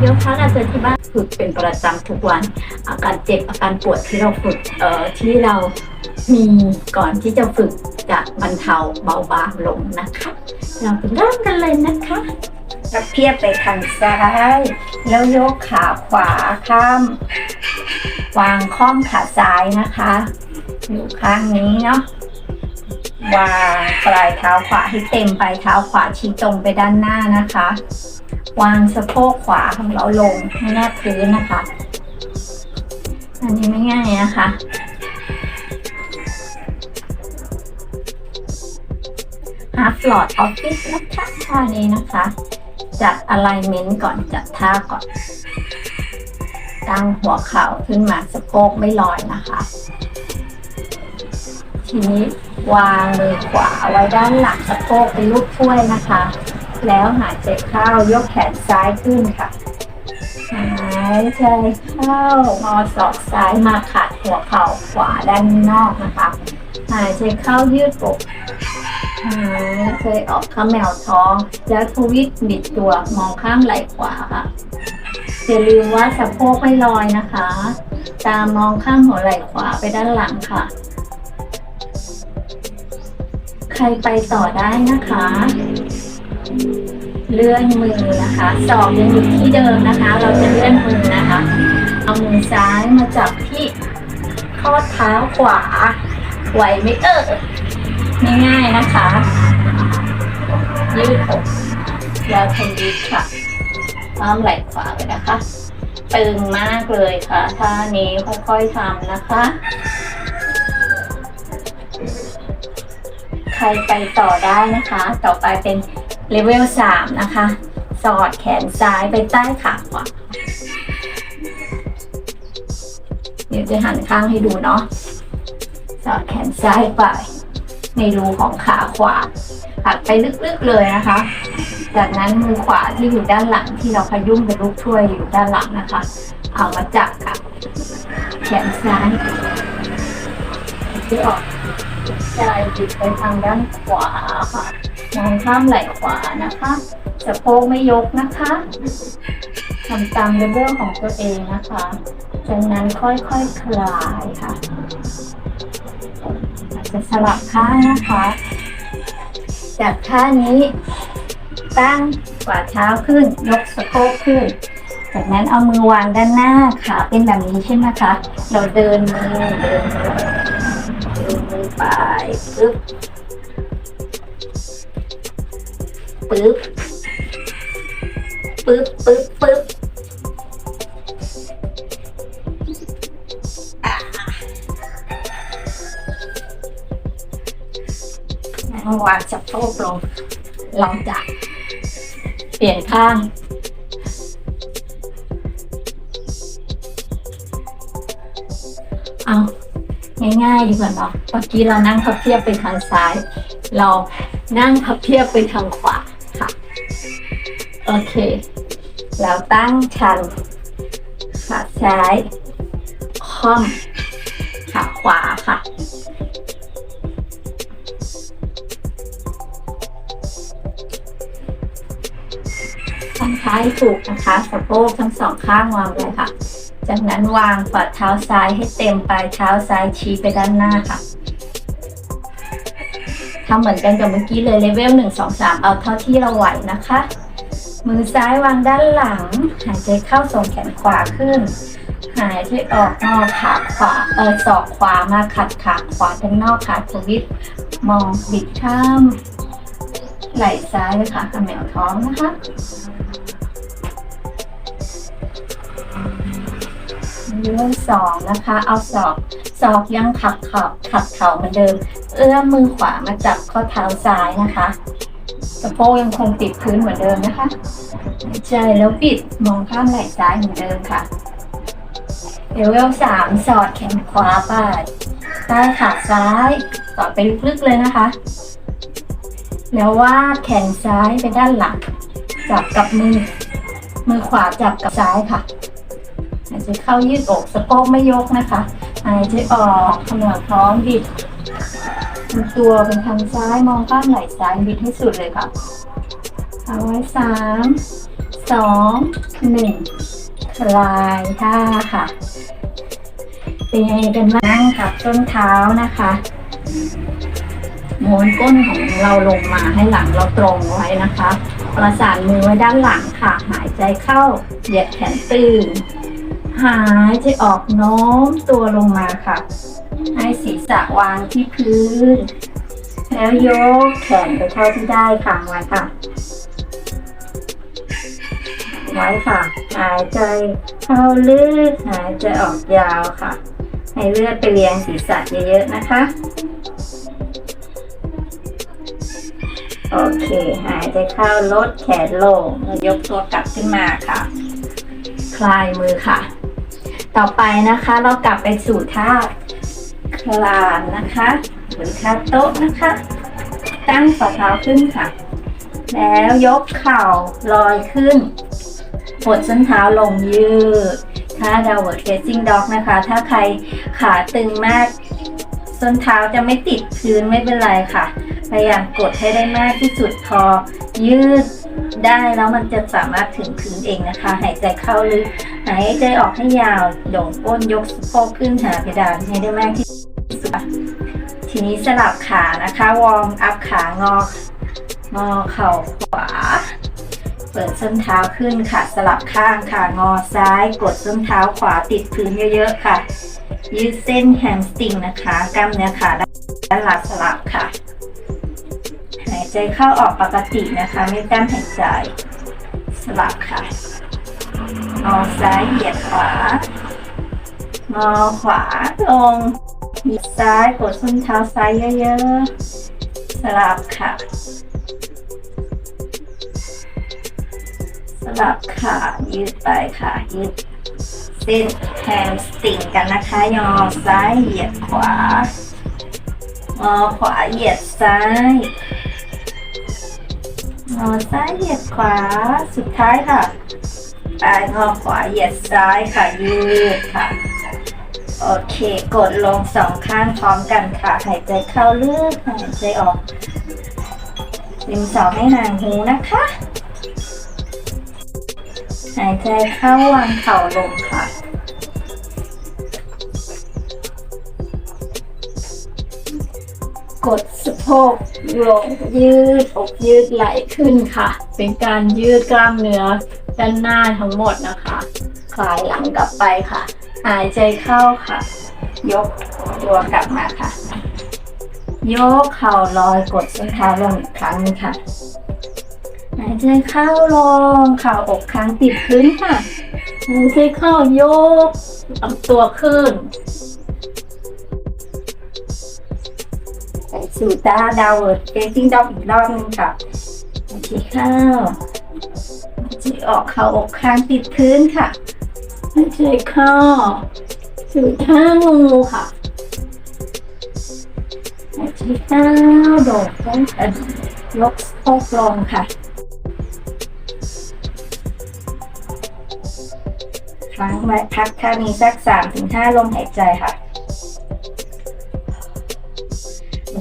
โยคะการเดินที่บ้านฝึกเป็นประจำทุกวัน อาการเจ็บอาการปวดที่เราฝึกเอ่อที่เรามีก่อนที่จะฝึกจะบรรเทาเบาบางลงนะคะ เราเริ่มกันเลยนะคะพับเพียบไปทางซ้าย แล้วยกขาขวาข้าม วางข้อมขาซ้ายนะคะ อยู่ข้างนี้เนาะ วางปลายเท้าขวาให้เต็มปลายเท้าขวาชี้ตรงไปด้านหน้านะคะ วางสะโพกขวาของเราลงให้แนบพื้นนะคะ อันนี้ไม่ง่ายนะคะ Half Lord Office นะคะท่านี้นะคะ จัด alignment ก่อนจัดท่าก่อน ตั้งหัวเข่าขึ้นมาสะโพกไม่ลอยนะคะ ทีนี้วางมือขวาไว้ด้านหลังสะโพกเป็นลูกถ้วยนะคะ แล้วหายใจเข้ายกแขนซ้ายขึ้นค่ะหายใจเข้างอศอกซ้ายมาขัดหัวเข่าขวาด้านนอกนะคะ หายใจเข้ายืดอกหายใจออกข้าแมวท้อง แล้วทวิตบิดตัวมองข้ามไหล่ขวาค่ะอย่าลืมว่าสะโพกไม่ลอยนะคะ ตามมองข้ามหัวไหล่ขวาไปด้านหลังค่ะ ครไปต่อได้นะคะ เลื่อนมือนะคะศอกยังอยู่ที่เดิมนะคะ เราจะเลื่อนมือนะคะ เอามือซ้ายมาจับที่ข้อเท้าขวา ไหวไหมเออง่ายๆนะคะ ยืดอกแล้วทวีค่ะอ้อมไหล่ขวาไปนะคะ ตึงมากเลยค่ะท่านี้ค่อยๆทำนะคะ ครไปต่อได้นะคะ ต่อไปเป็นเลเวลสามนะคะ สอดแขนซ้ายไปใต้ขาขวาเดี๋ยวจะหันข้างให้ดูเนาะ สอดแขนซ้ายไป ในรูของขาขวาหักไปลึกๆเลยนะคะ จากนั้นมือขวาที่อยู่ด้านหลังที่เราพยุ่งเป็นลูกถ้วยอยู่ด้านหลังนะคะ เอามาจับค่ะ แขนซ้ายที่ออก ใจบิดไปทางด้านขวาค่ะมองข้ามไหล่ขวานะคะสะโพกไม่ยกนะคะทำตามเลเวลของตัวเองนะคะจากนั้นค่อยๆคคลายค่ะอาจจะสลับข้างนะคะ จากท่านี้ ตั้งฝ่าเท้าขึ้น ยกสะโพกขึ้น จากนั้นเอามือวางด้านหน้าขาเป็นแบบนี้ใช่ไหมคะ เราเดินมือเดินมือเดินมือ ไปปึ๊บปึ๊บปึ๊บปึ๊บปึ๊บอะววางสะโพกลงเราจะเปลี่ยนข้าง ง่ายๆดีกว่าเนาะเมื่อกี้เรานั่งพับเพียบไปทางซ้าย เรานั่งพับเพียบไปทางขวาค่ะ โอเค แล้วตั้งชันขาซ้ายค่อมขาขวาค่ะทางซ้ายถูกนะคะสะโพกทั้งสองข้างวางเลยค่ะ จากนั้นวางฝ่าเท้าซ้ายให้เต็มปลายเท้าซ้ายชี้ไปด้านหน้าค่ะทำเหมือนกันกับเมื่อกี้เลยเลเวลหนึ่งสองสามเอาเท่าที่เราไหวนะคะ มือซ้ายวางด้านหลัง หายใจเข้าส่งแขนขวาขึ้น หายใจออกงอกขาขวาเออศอกขวามาขัดขาขวาทั้งนอกขาทวิตมองบิดข้าม ไหล่ซ้ายเลยค่ะกระแมวท้องนะคะ เรื่องสองนะคะ เอาศอกศอกยังขับเข่าขับเข่าเหมือนเดิม เอื้อมมือขวามาจับข้อเท้าซ้ายนะคะสะโพกยังคงติดพื้นเหมือนเดิมนะคะหายใจแล้วปิดมองข้ามไหล่ซ้ายเหมือนเดิมค่ะเลเวลสามสอดแขนขวาไปใต้ขาซ้ายสอดไปลึกๆเลยนะคะ แล้ววาดแขนซ้ายไปด้านหลัง จับกับมือ มือขวาจับกับซ้ายค่ะ หายใจเข้ายืดอกสะโพกไม่ยกนะคะหายใจออกขมวดท้องบิดตัวเป็นทางซ้ายมองข้างไหล่ซ้ายบิดให้สุดเลยค่ะเอาไว้สามสองหนึ่งคลายท่าค่ะ เป็นยังไงกันบ้างนั่งทับต้นเท้านะคะม้วนก้นของเราลงมาให้หลังเราตรงไว้นะคะ ประสานมือไว้ด้านหลังค่ะ หายใจเข้า เหยียดแขนตื่น หายใจออกโน้มตัวลงมาค่ะ ให้ศีรษะวางที่พื้น แล้วยกแขนไปเท่าที่ได้ค่ะไว้ค่ะ ไว้ค่ะ หายใจเข้าลึกหายใจออกยาวค่ะ ให้เลือดไปเลี้ยงศีรษะเยอะๆนะคะ โอเค หายใจเข้าลดแขนลงแล้วยกตัวกลับขึ้นมาค่ะ คลายมือค่ะ ต่อไปนะคะเรากลับไปสู่ท่าคลานนะคะหรือท่าโต๊ะนะคะ ตั้งฝ่าเท้าขึ้นค่ะ แล้วยกเข่าลอยขึ้นปวดส้นเท้าลงยืดท่า downward facing dog นะคะ ถ้าใครขาตึงมาก ส้นเท้าจะไม่ติดพื้นไม่เป็นไรค่ะ พยายามกดให้ได้มากที่สุดพอยืด ได้แล้วมันจะสามารถถึงพื้นเองนะคะ หายใจเข้าลึกหายใจออกให้ยาวโด่งก้นยกสะโพกขึ้นหาเพดานให้ได้มากที่สุดค่ะทีนี้สลับขานะคะ วอร์มอัพขางอ งอเข่าขวา เปิดส้นเท้าขึ้นค่ะ สลับข้างค่ะ งอซ้าย กดส้นเท้าขวาติดพื้นเยอะๆค่ะ ยืดเส้นแฮมสตริงนะคะ กล้ามเนื้อขาด้านหลังสลับค่ะ ใจเข้าออกปกตินะคะ ไม่กล้ามหายใจ สลับค่ะงอซ้ายเหยียดขวางอขวาลงหยียดซ้ายกดส้นเท้าซ้ายเยอะๆ สลับค่ะ สลับขายืดไปค่ะ ยืดเส้นแฮมสตริงกันนะคะ ยอซ้ายเหยียดขวางอขวาเหยียดซ้าย งอซ้ายเหยียดขวา สุดท้ายค่ะไปงอขวาเหยียดซ้ายค่ะ ยืดค่ะ โอเค กดลงสองข้างพร้อมกันค่ะ หายใจเข้าลึก หายใจออกริมสองให้ห่างหูนะคะ หายใจเข้าวางเข่าลงค่ะ ดสะโพกลงยืดอกยืดไหล่ขึ้นค่ะ เป็นการยืดกล้ามเนื้อด้านหน้าทั้งหมดนะคะ คลายหลังกลับไปค่ะ หายใจเข้าค่ะ ยกตัวกลับมาค่ะ ยกเข่าลอยกดส้นเท้าลงอีกครั้งนึงค่ะ หายใจเข้าลงเข่าอกค้างติดพื้นค่ะหายใจเข้ายกลำตัวขึ้น สู่ตาดาวเวิร์ดเฟซิ่งดอกอีกรอบหนึงค่ะหายใจเข้าหายใจออกเข่าอกค้างติดพื้นค่ะหายใจเข้าสู่ท่างงูค่ะหายใจเข้าโดดต้นแขนยกสะโพกลงค่ะค้างไว้พักท่านี้สักสามถึงห้าลมหายใจค่ะ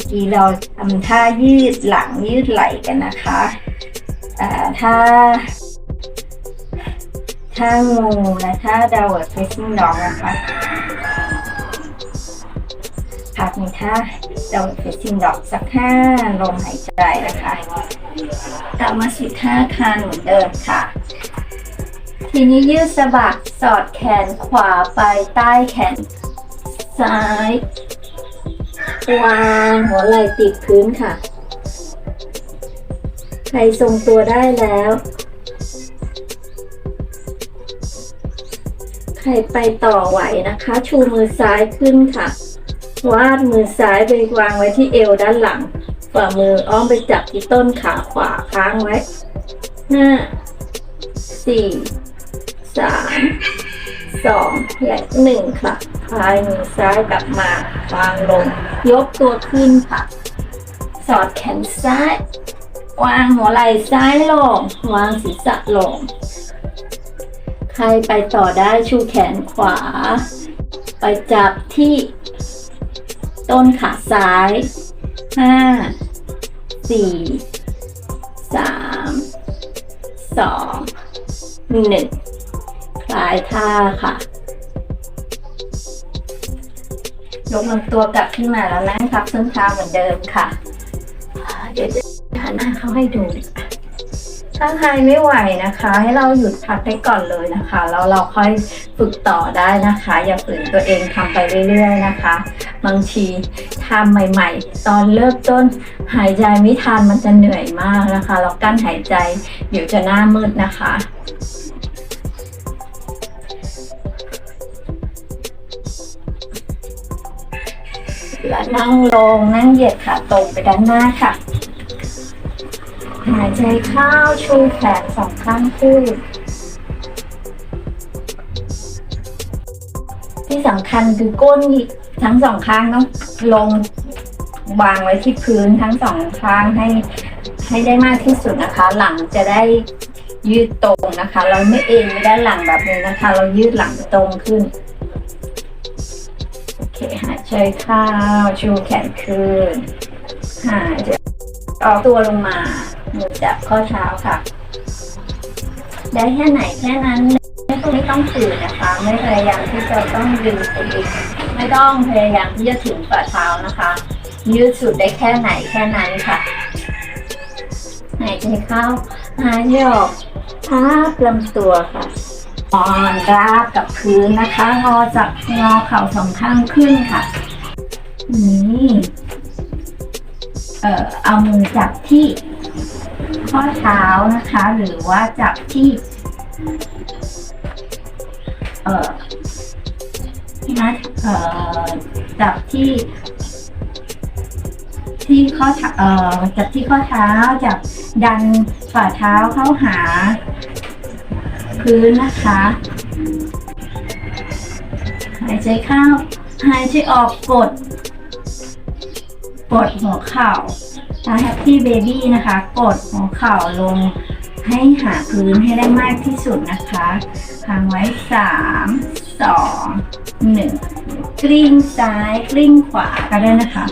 กี้เราทำท่ายืดหลังยืดไหล่กันนะคะอ่าท่าท่างูและท่า downward facing dog นะคะพักในท่า downward facing dog สักห้าลมหายใจนะคะกลับมาสู่ท่าคานเหมือนเดิมค่ะทีนี้ยืดสะบักสอดแขนขวาไปใต้แขนซ้าย วางหัวไหล่ติดพื้นค่ะ ใครทรงตัวได้แล้ว ใครไปต่อไหวนะคะ ชูมือซ้ายขึ้นค่ะ วาดมือซ้ายไปวางไว้ที่เอวด้านหลัง ฝ่ามืออ้อมไปจับที่ต้นขาขวาค้างไว้ห้าสี่สามสองและหนึ่งค่ะ พายมือซ้ายกลับมาวางลง ยกตัวขึ้นค่ะ สอดแขนซ้าย วางหัวไหล่ซ้ายลง วางศีรษะลง ใครไปต่อได้ชูแขนขวา ไปจับที่ ต้นขาซ้ายห้าสี่สามสองหนึ่งคลายท่าค่ะ ยกลำตัวกลับขึ้นมาแล้วนั่งพับส้นเท้าเหมือนเดิมค่ะ เดี๋ยวจะหันหน้าเขาให้ดู ถ้าใครไม่ไหวนะคะ ให้เราหยุดพักได้ก่อนเลยนะคะแล้วเราค่อยฝึกต่อได้นะคะ อย่าฝืนตัวเองทำไปเรื่อยๆนะคะ บางทีทำใหม่ ๆ ตอนเริ่มต้นหายใจไม่ทันมันจะเหนื่อยมากนะคะแล้วกั้นหายใจเดี๋ยวจะหน้ามืดนะคะ และนั่งลงนั่งเหยียดขาตรงไปด้านหน้าค่ะ หายใจเข้าชูแขนสองข้างขึ้น ที่สำคัญคือก้นทั้งสองข้างต้องลงวางไว้ที่พื้นทั้งสองข้างให้ให้ได้มากที่สุดนะคะ หลังจะได้ยืดตรงนะคะ เราไม่เอ็นไม่ได้หลังแบบนี้นะคะ เรายืดหลังตรงขึ้น เคหายใจเข้าชูแขนขึ้น หายใจออกตัวลงมามือจับข้อเท้าค่ะ ได้แค่ไหนแค่นั้นไม่ต้องไม่ต้องฝืนนะคะ ไม่พยายามที่จะต้องดึงตัวเองไม่ต้องพยายามที่จะถึงฝ่าเท้านะคะ ยืดสุดได้แค่ไหนแค่นั้นค่ะหายใจเข้าหายใจออกพับลำตัวค่ะ นอนราบกับพื้นนะคะ งอจับงอเข่าสองข้างขึ้นค่ะ นี่เอ่อเอามือจับที่ข้อเท้านะคะ หรือว่าจับที่เอ่อนะเอ่อจับที่ ที่ข้อเท้าเอ่อจับที่ข้อเท้าจับดันฝ่าเท้าเข้าหา พื้นนะคะ หายใจเข้า หายใจออกกด กดหัวเข่าถ้าแฮปปี้เบบี้นะคะ กดหัวเข่าลงให้หาพื้นให้ได้มากที่สุดนะคะค้างไว้สามสองหนึ่งกลิ้งซ้ายกลิ้งขวาก็ได้นะคะ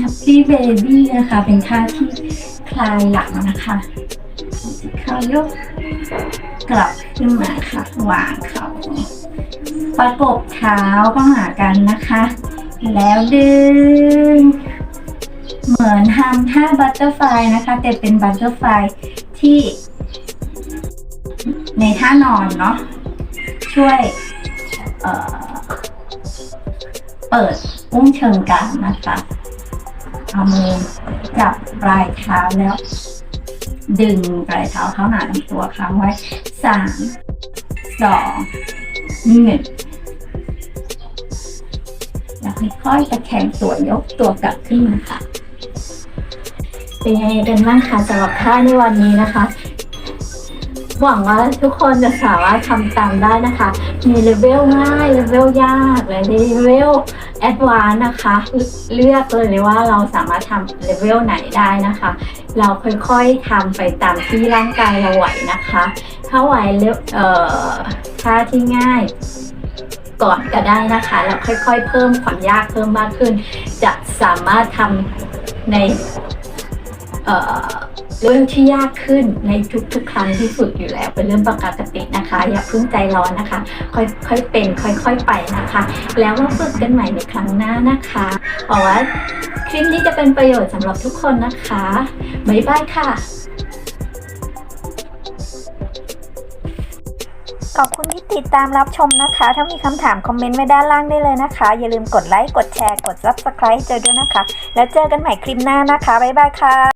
Happy Baby นะคะ เป็นท่าที่คลายหลังนะคะ เข้ายกกลับขึ้นมาค่ะวางเขาประกบเท้าเข้าหากันนะคะ แล้วดึง เหมือนทำท่าบัตเตอร์ไฟนะคะ แต่เป็นบัตเตอร์ไฟที่ ในท่านอนเนาะช่วยเอ่อเปิดอุ้งเชิงกรานนะคะเอามือจับปลายเท้าแล้ว ดึงปลายเท้าเข้าหาลำตัวค้างไว้สามสองหนึ่งแล้วค่อยๆตะแคงตัวยกตัวกลับขึ้นมาค่ะ เป็นยังไงกันบ้างคะสำหรับท่าในวันนี้นะคะหวังว่าทุกคนจะสามารถทำตามได้นะคะ มีเลเวลง่าย เลเวลยาก และเลเวล แอดวานนะคะ เลือกเลยว่าเราสามารถทำเลเวลไหนได้นะคะ เราค่อยๆทำไปตามที่ร่างกายเราไหวนะคะ ถ้าไหวเลวเอ่อท่าที่ง่ายก่อนก็ได้นะคะ แล้วค่อยๆ เพิ่มความยากเพิ่มมากขึ้น จะสามารถทำใน เเรื่องที่ยากขึ้นในทุกๆ ครั้งที่ฝึกอยู่แล้ว เป็นเรื่องปกตินะคะ อย่าเพิ่งใจร้อนนะคะ ค่อยๆเป็น ค่อยๆไปนะคะ แล้วมาฝึกกันใหม่ในครั้งหน้านะคะหวังว่าคลิปนี้จะเป็นประโยชน์สำหรับทุกคนนะคะบ๊ายบายค่ะขอบคุณที่ติดตามรับชมนะคะ ถ้ามีคำถามคอมเมนต์ไว้ด้านล่างได้เลยนะคะ อย่าลืมกดไลค์ กดแชร์ กด Subscribe เจอด้วยนะคะ แล้วเจอกันใหม่คลิปหน้านะคะ บ๊ายบายค่ะ